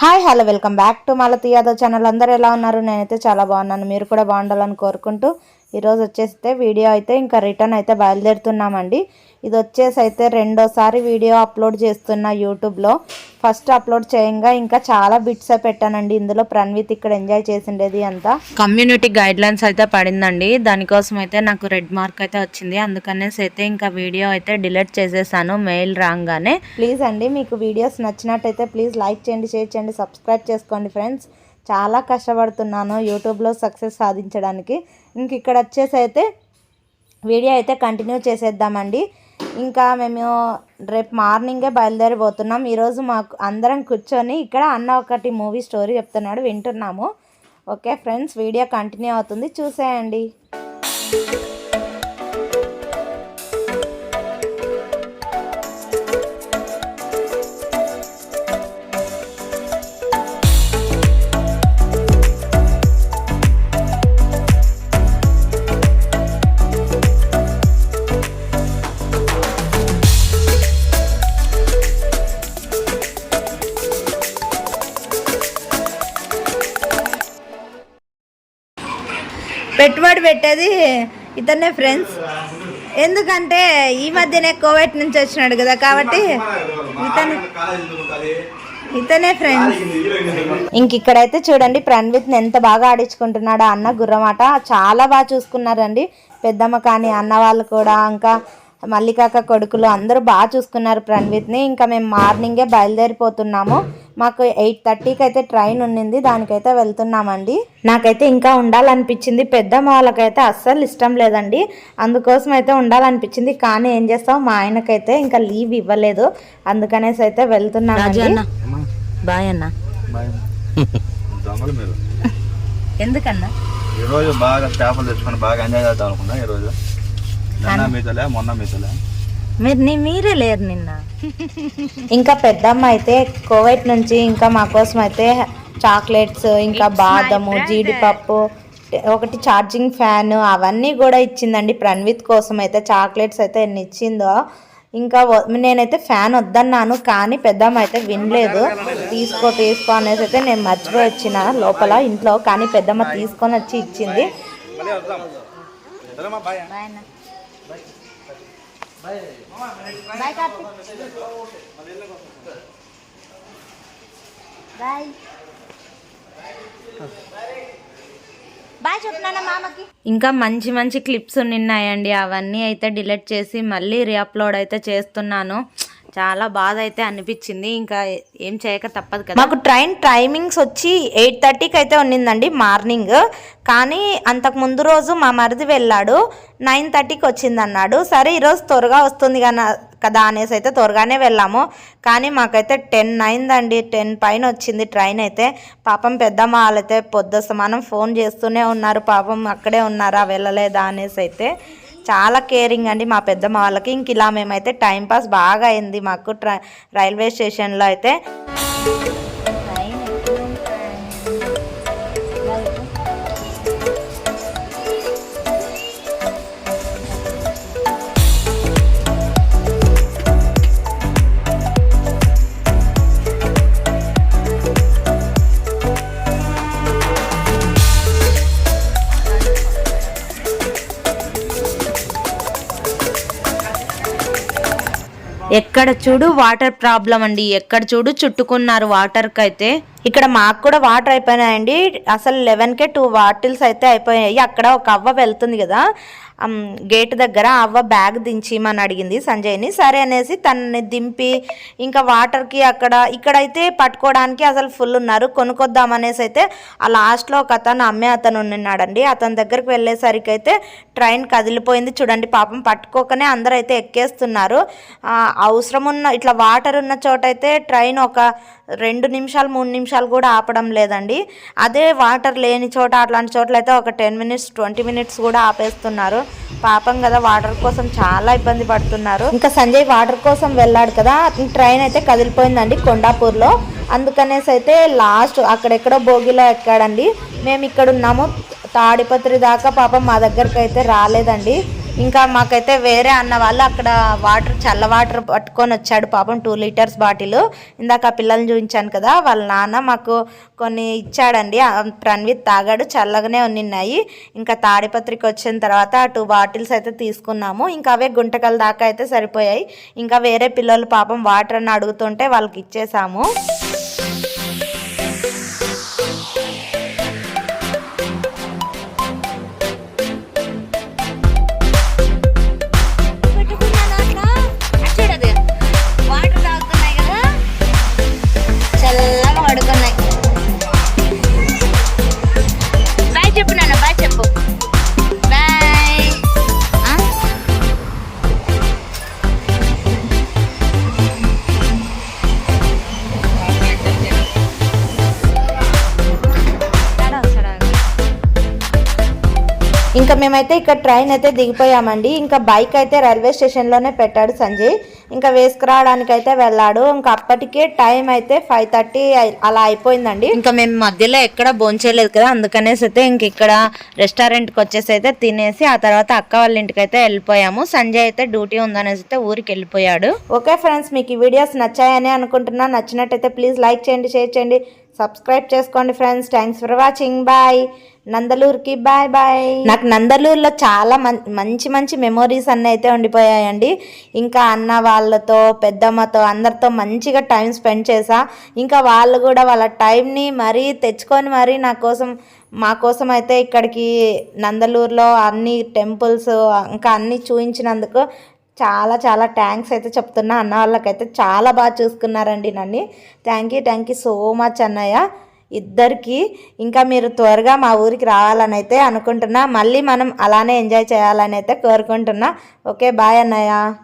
Hi hello welcome back to Malathi Yadav channel. అందరూ ఎలా ఉన్నారు? నేనైతే చాలా బాగున్నాను. మీరు కూడా బాగుండాలని కోరుకుంటూ ఈరోజు వచ్చేస్తే వీడియో అయితే ఇంకా రిటర్న్ అయితే బయలుదేరుతున్నామండి. ఇది వచ్చేసి అయితే రెండోసారి వీడియో అప్లోడ్ చేస్తున్నా యూట్యూబ్లో. ఫస్ట్ అప్లోడ్ చేయంగా ఇంకా చాలా బిట్స్ పెట్టానండి. ఇందులో ప్రణవిత్ ఇక్కడ ఎంజాయ్ చేసిండేది అంతా. కమ్యూనిటీ గైడ్ లైన్స్ అయితే పడిందండి. దానికోసం అయితే నాకు రెడ్ మార్క్ అయితే వచ్చింది. అందుకనేసి అయితే ఇంకా వీడియో అయితే డిలీట్ చేసేసాను. మెయిల్ రాగానే. ప్లీజ్ అండి మీకు వీడియోస్ నచ్చినట్టయితే ప్లీజ్ లైక్ చేయండి షేర్ చేయండి సబ్స్క్రైబ్ చేసుకోండి ఫ్రెండ్స్. చాలా కష్టపడుతున్నాను యూట్యూబ్లో సక్సెస్ సాధించడానికి. ఇంక ఇక్కడ వచ్చేసి అయితే వీడియో అయితే కంటిన్యూ చేసేద్దామండి. ఇంకా మేము రేపు మార్నింగే బయలుదేరిపోతున్నాం. ఈరోజు మాకు అందరం కూర్చొని ఇక్కడ అన్న ఒకటి మూవీ స్టోరీ చెప్తున్నాడు వింటున్నాము. ఓకే ఫ్రెండ్స్ వీడియో కంటిన్యూ అవుతుంది. చూసేయండి. పెట్టుబడి పెట్టేది ఇతనే ఫ్రెండ్స్ ఎందుకంటే ఈ మధ్యనే కోవిడ్ నుంచి వచ్చినాడు కదా కాబట్టి ఇతను ఇతనే ఫ్రెండ్స్ ఇంక ఇక్కడైతే చూడండి ప్రణవిత్ని ఎంత బాగా ఆడించుకుంటున్నాడో అన్న గుర్రమాట. చాలా బాగా చూసుకున్నారండి. పెద్దమ్మ కానీ అన్న వాళ్ళు కూడా ఇంకా మల్లికాక కొడుకులు అందరూ బాగా చూసుకున్నారు ప్రణవిత్ని ఇంకా మేము మార్నింగే బయలుదేరిపోతున్నాము. మాకు ఎయిట్ థర్టీకి అయితే ట్రైన్ ఉన్నింది దానికైతే వెళ్తున్నామండి. నాకైతే ఇంకా ఉండాలనిపించింది. పెద్దమ్మ వాళ్ళకైతే అస్సలు ఇష్టం లేదండి. అందుకోసం అయితే ఉండాలనిపించింది. కానీ ఏం చేస్తాం మా ఆయనకైతే ఇంకా లీవ్ ఇవ్వలేదు. అందుకనేసి అయితే వెళ్తున్నామండి. బాయ్ అన్న. ఎందుకన్నా? ఈరోజు బాగా చేపలు తెచ్చుకొని బాగా ఎంజాయ్ చేద్దాం అనుకున్నా ఈరోజు. నిన్న మీతలే మొన్న మీతలే. మీరు నీ మీరే లేరు నిన్న. ఇంకా పెద్దమ్మ అయితే కోవైట్ నుంచి ఇంకా మా కోసం అయితే చాక్లెట్స్ ఇంకా బాదము జీడిపప్పు ఒకటి ఛార్జింగ్ ఫ్యాన్ అవన్నీ కూడా ఇచ్చిందండి. ప్రణవిత్ కోసం అయితే చాక్లెట్స్ అయితే ఎన్ని ఇచ్చిందో. ఇంకా నేనైతే ఫ్యాన్ వద్దన్నాను కానీ పెద్దమ్మ అయితే వినలేదు. తీసుకో తీసుకో అనేసి అయితే నేను మర్చిపోయి వచ్చిన లోపల ఇంట్లో కానీ పెద్దమ్మ తీసుకొని వచ్చి ఇచ్చింది. బాయ్ కార్తీక్ బాయ్ బాయ్ చెప్తున్నాను మామకి. ఇంకా మంచి మంచి క్లిప్స్ ఉన్నాయండి అవన్నీ అయితే డిలీట్ చేసి మళ్ళీ రీఅప్లోడ్ అయితే చేస్తున్నాను. చాలా బాధ అయితే అనిపించింది. ఇంకా ఏం చేయక తప్పదు కదా. మాకు ట్రైన్ టైమింగ్స్ వచ్చి ఎయిట్ థర్టీకి అయితే ఉన్నిందండి మార్నింగ్. కానీ అంతకు ముందు రోజు మా మరిది వెళ్ళాడు. నైన్ థర్టీకి వచ్చింది అన్నాడు సరే ఈరోజు త్వరగా వస్తుంది కదా కదా అనేసి అయితే త్వరగానే వెళ్ళాము. కానీ మాకైతే టెన్ అయిందండి. టెన్ పైన వచ్చింది ట్రైన్ అయితే. పాపం పెద్దమ్మ వాళ్ళైతే పొద్దు సమానం ఫోన్ చేస్తూనే ఉన్నారు. పాపం అక్కడే ఉన్నారా వెళ్ళలేదా అనేసి అయితే. చాలా కేరింగ్ అండి మా పెద్దమ్మ వాళ్ళకి. ఇంక ఇలా మేమైతే టైం పాస్ బాగా అయింది మాకు ట్రై రైల్వే స్టేషన్లో అయితే. ఎక్కడ చూడు వాటర్ ప్రాబ్లం అండి. ఎక్కడ చూడు చుట్టుకున్నారు వాటర్కి అయితే ఇక్కడ మాకు కూడా వాటర్ అయిపోయినాయండి. అసలు లెవెన్కే టూ బాటిల్స్ అయితే అయిపోయాయి. అక్కడ ఒక అవ్వ వెళ్తుంది కదా. గేట్ దగ్గర ఆ అవ్వ బ్యాగ్ దించిమని అడిగింది సంజయ్ని. సరే అనేసి తనని దింపి ఇంకా వాటర్కి అక్కడ ఇక్కడైతే పట్టుకోవడానికి అసలు ఫుల్ ఉన్నారు. కొనుక్కొద్దాం అనేసి అయితే ఆ లాస్ట్లో ఒక అతను అమ్మే అతను ఉన్నాడండి. అతని దగ్గరికి వెళ్ళేసరికి అయితే ట్రైన్ కదిలిపోయింది. చూడండి పాపం పట్టుకోకనే అందరూ అయితే ఎక్కేస్తున్నారు అవసరం ఉన్న ఇట్లా వాటర్ ఉన్న చోట అయితే ట్రైన్ ఒక రెండు నిమిషాలు మూడు నిమిషాలు కూడా ఆపడం లేదండి. అదే వాటర్ లేని చోట అట్లాంటి చోట్ల అయితే ఒక టెన్ మినిట్స్ ట్వంటీ మినిట్స్ కూడా ఆపేస్తున్నారు. పాపం కదా వాటర్ కోసం చాలా ఇబ్బంది పడుతున్నారు. ఇంకా సంజయ్ వాటర్ కోసం వెళ్ళాడు కదా ట్రైన్ అయితే కదిలిపోయిందండి కొండాపూర్లో. అందుకనేసి అయితే లాస్ట్ అక్కడెక్కడో భోగిలో ఎక్కాడండి. మేము ఇక్కడ ఉన్నాము. తాడిపత్రి దాకా పాపం మా దగ్గరకు అయితే రాలేదండి. ఇంకా మాకైతే వేరే అన్న వాళ్ళు అక్కడ వాటర్ చల్ల వాటర్ పట్టుకొని వచ్చాడు పాపం టూ లీటర్స్ బాటిల్. ఇందాక ఆ పిల్లల్ని చూపించాను కదా వాళ్ళ నాన్న మాకు కొన్ని ఇచ్చాడండి. ఆ ప్రణ్విత్ తాగాడు చల్లగానే ఉన్నాయి ఇంకా తాడిపత్రికి వచ్చిన తర్వాత ఆ టూ బాటిల్స్ అయితే తీసుకున్నాము. ఇంకా అవే గుంటకల దాకా అయితే సరిపోయాయి. ఇంకా వేరే పిల్లలు పాపం వాటర్ అని అడుగుతుంటే వాళ్ళకి ఇచ్చేసాము. ఇంకా మేమైతే ఇక్కడ ట్రైన్ అయితే దిగిపోయామండి. ఇంకా బైక్ అయితే రైల్వే స్టేషన్లోనే పెట్టాడు సంజయ్. ఇంకా వేసుకురావడానికి అయితే వెళ్ళాడు. ఇంకా అప్పటికే టైం అయితే ఫైవ్ థర్టీ అలా అయిపోయిందండి. ఇంకా మేము మధ్యలో ఎక్కడ భోంచేయలేదు కదా అందుకనేసి అయితే ఇంక ఇక్కడ రెస్టారెంట్కి వచ్చేసి అయితే తినేసి ఆ తర్వాత అక్క వాళ్ళ ఇంటికి అయితే వెళ్ళిపోయాము. సంజయ్ అయితే డ్యూటీ ఉందనేసి అయితే ఊరికి వెళ్ళిపోయాడు. ఓకే ఫ్రెండ్స్ మీకు ఈ వీడియోస్ నచ్చాయని అనుకుంటున్నా. నచ్చినట్టయితే ప్లీజ్ లైక్ చేయండి షేర్ చేయండి. సబ్స్క్రైబ్ చేసుకోండి friends. Thanks for watching. Bye. నందలూరుకి bye bye. నాకు నందలూరులో చాలా మంచి మంచి మెమొరీస్ అన్నీ అయితే ఉండిపోయాయండి. ఇంకా అన్న వాళ్ళతో పెద్దమ్మతో అందరితో మంచిగా టైం స్పెండ్ చేసా ఇంకా వాళ్ళు కూడా వాళ్ళ టైంని మరీ తెచ్చుకొని మరీ నా కోసం మా కోసం అయితే ఇక్కడికి నందలూరులో అన్ని టెంపుల్స్ ఇంకా అన్నీ చూపించినందుకు చాలా చాలా థ్యాంక్స్ అయితే చెప్తున్నా. అన్న వాళ్ళకైతే చాలా బాగా చూసుకున్నారండి నన్ను. Thank you thank you so much అన్నయ్య. ఇద్దరికి ఇంకా మీరు త్వరగా మా ఊరికి రావాలని అయితే అనుకుంటున్నా. మళ్ళీ మనం అలానే ఎంజాయ్ చేయాలని అయితే కోరుకుంటున్నా. ఓకే బాయ్ అన్నయ్య.